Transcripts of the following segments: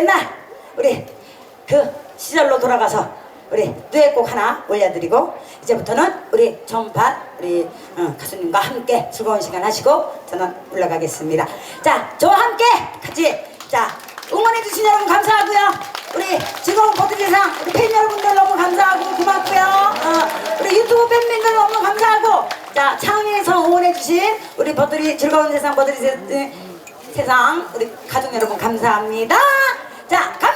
옛날 우리 그 시절로 돌아가서 우리 듀엣곡 하나 올려드리고 이제부터는 우리 전파 우리 어, 가수님과 함께 즐거운 시간 하시고 저는 올라가겠습니다. 자, 저와 함께 같이 자 응원해주신 여러분 감사하고요. 우리 즐거운 버드리상 우리 팬 여러분들 너무 감사하고 고맙고요. 어, 우리 유튜브 팬분들 너무 감사하고 자 창에서 응원해주신 우리 버드리 즐거운 세상 버드리 세, 세상 우리 가족 여러분 감사합니다. 자 갑니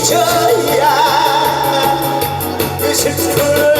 그저야 그얼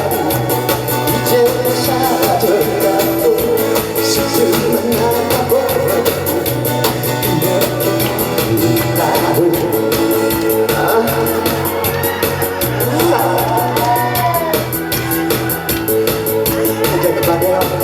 이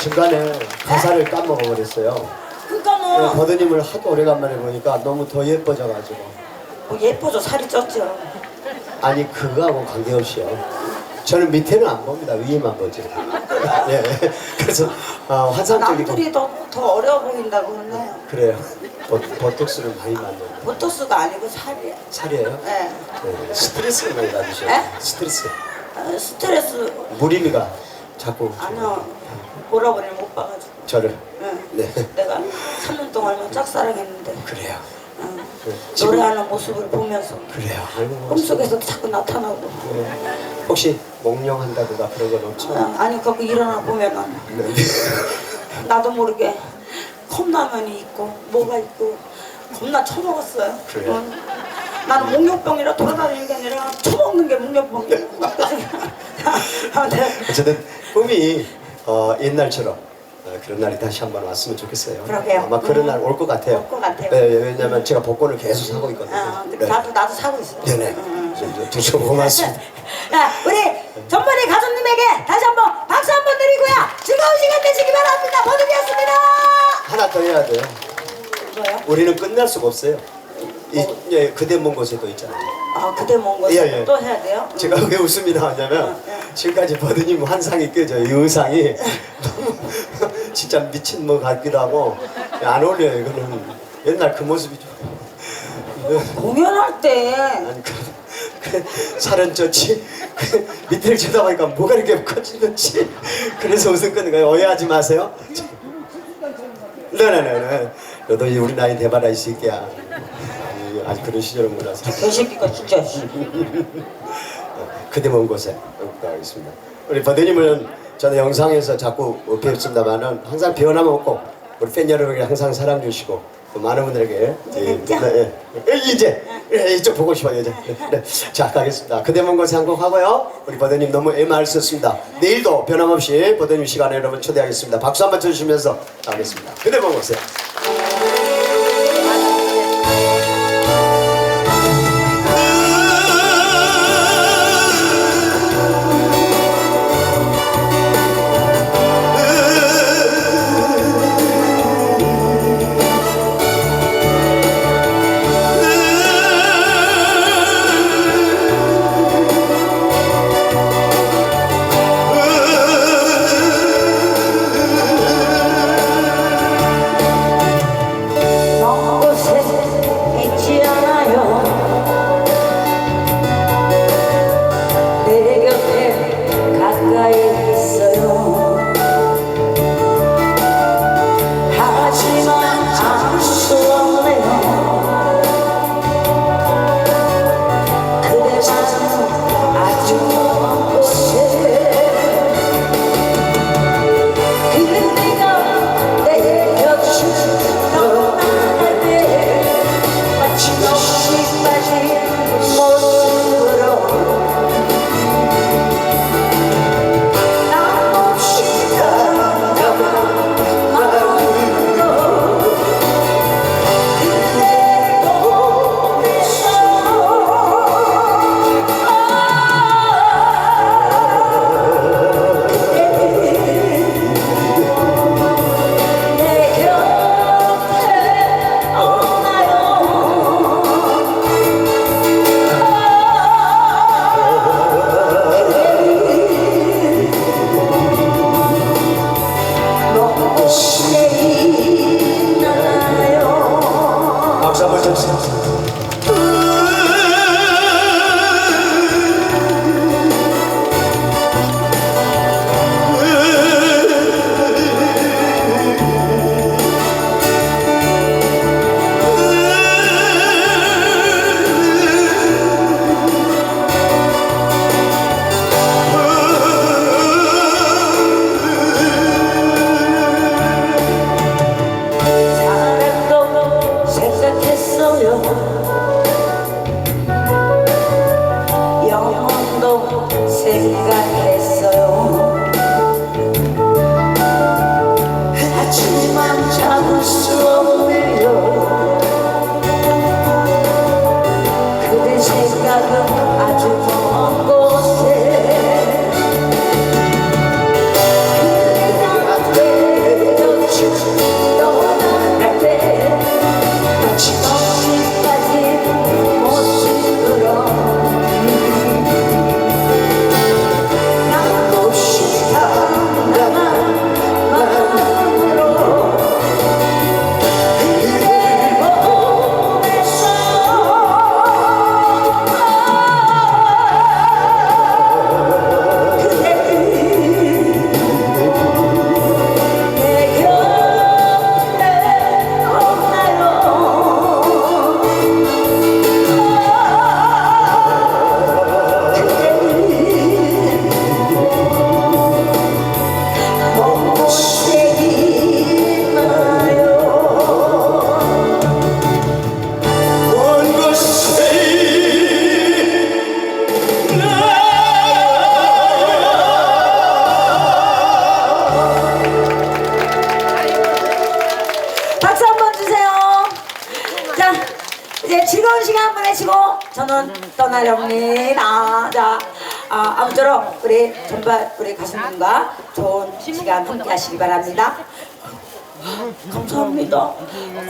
중간에 가사를 까먹어 버렸어요. 그니까 뭐, 버드님을 하도 오래간만에 보니까 너무 더 예뻐져가지고. 뭐 예뻐져. 살이 쪘죠. 아니 그거하고 관계없이요. 저는 밑에는 안 봅니다. 위에만 보죠. 예. 그래서 어, 환상적이고. 남들이 더, 더 어려워 보인다고 그러네요? 그래요. 보, 보톡스를 많이 맞는. 보토스가 아니고 살이에요 살이에요? 네. 네, 스트레스를 많이 받으셔요. 에? 스트레스. 어, 스트레스. 무림이가 자꾸. 아니요 오라버니를 못 봐가지고 저를 네. 네 내가 3년 동안 짝사랑했는데 그래요 네, 지금 노래하는 모습을 보면서 그래요. 아이고, 꿈속에서도 자꾸 나타나고 네. 혹시 몽룡한다든가 그런 건 없죠? 어, 아니 거기 일어나 보면은 네. 나도 모르게 컵라면이 있고 뭐가 있고 겁나 처먹었어요. 그래요? 응. 나는 목욕병이라 돌아다니는 게 아니라 처먹는 게 목욕병이야. 아무튼 어쨌든 꿈이 어, 옛날처럼 어, 그런 날이 다시 한번 왔으면 좋겠어요. 그러게요. 아마 그런 음. 날올 것 같아요. 올 것 같아요. 네, 왜냐면 제가 복권을 계속 사고 있거든요. 아, 네. 나도 나도 사고 있어. 네네. 저, 저, 저 고맙습니다. 자, 우리 전번에 가수님에게 다시 한번 박수 한번 드리고요. 즐거운 시간 되시기 바랍니다. 보드리였습니다. 하나 더 해야 돼요. 뭐요? 우리는 끝날 수가 없어요. 이, 예, 그대 먼 곳에도 있잖아요. 아, 그대 먼 곳에 예, 예. 또 해야 돼요? 제가 왜 웃음이 나왔냐면 지금까지 버드님 환상이 껴져요. 이 의상이 너무 진짜 미친 뭐 같기도 하고 안 어울려요. 이거는 옛날 그 모습이죠. 공연할 때 아니 그, 그 살은 쪘지 그 밑을 쳐다보니까 뭐가 이렇게 커지는지 그래서 웃음 끊는 거예요. 오해하지 마세요. 네네네네. 너도 이제 우리 나이 대바라 이 새끼야. 아직 그런 시절은 몰라서. 개새끼가 진짜 씨. 그대 먼 곳에 여기가 있습니다. 우리 버드님은 저는 영상에서 자꾸 뵙습니다만은 항상 변함 없고 우리 팬 여러분에게 항상 사랑 주시고 또 많은 분들에게 진짜? 네, 네. 이제 예, 이쪽 보고 싶어요 이제 네, 네. 자 가겠습니다. 그대 먼 곳에 한곡 하고요. 우리 버드님 너무 애말 썼습니다. 내일도 변함없이 버드님 시간에 여러분 초대하겠습니다. 박수 한번 쳐주시면서 가겠습니다. 그대 먼 곳에. 영혼도 생각 저는 떠나렵니다. 자, 아, 아무쪼록 우리 전반 우리 가수님과 좋은 시간 함께 하시기 바랍니다. 감사합니다.